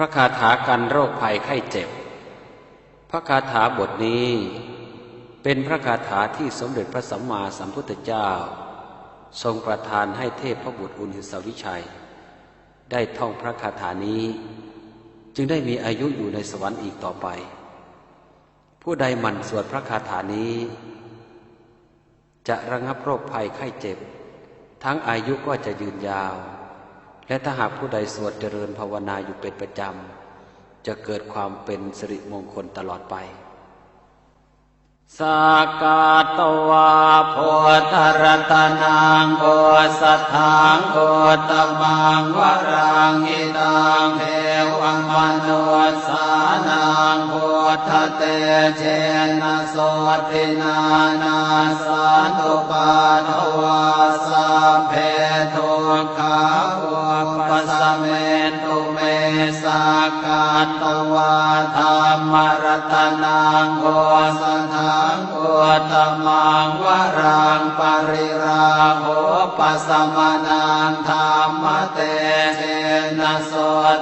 ระคาถากันโรคภัยไข้เจ็บ พระคาถาบทนี้ เป็นพระคาถาที่สมเด็จพระสัมมาสัมพุทธเจ้า ทรงประทานให้เทพพระบุตรอุณหิสวิชัย ได้ท่องพระคาถานี้ จึงได้มีอายุอยู่ในสวรรค์อีกต่อไป ผู้ใดหมั่นสวดพระคาถานี้ จะระงับโรคภัยไข้เจ็บ ทั้งอายุก็จะยืนยาว และถ้าหากผู้ใดสวดเจริญภาวนาอยู่เป็นประจำ จะเกิดความเป็นสิริมงคลตลอดไปสากาตวาโพธรตนังโกสัทธังโกตมังวรังอิตังเทวังมโนสานังโพธเตเชนะโสตินานาสันตุปาทว ปสเมตุเมสากาตวาธรรมรัตนังโกสัทธังโกตมังวรังปริราโหปัสมานังธรรมเตเชนะโส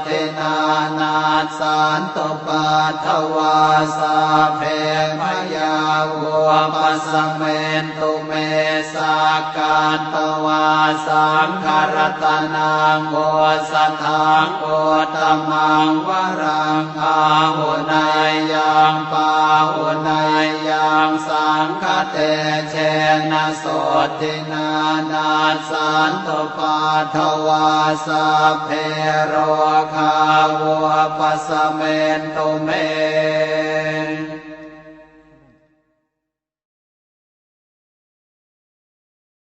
ตินานาสันตุปาทวาสัพเพมยาวัวปัสเม นตุเมสากาตวาสังขารตนังโกสัทธังโกตมังวรังอาหุนายยังปาหุนายยังสังฆเตเชนะโสตินานาสันตุปาทวาสัพเพโรคาวัวปัสเมนตุเม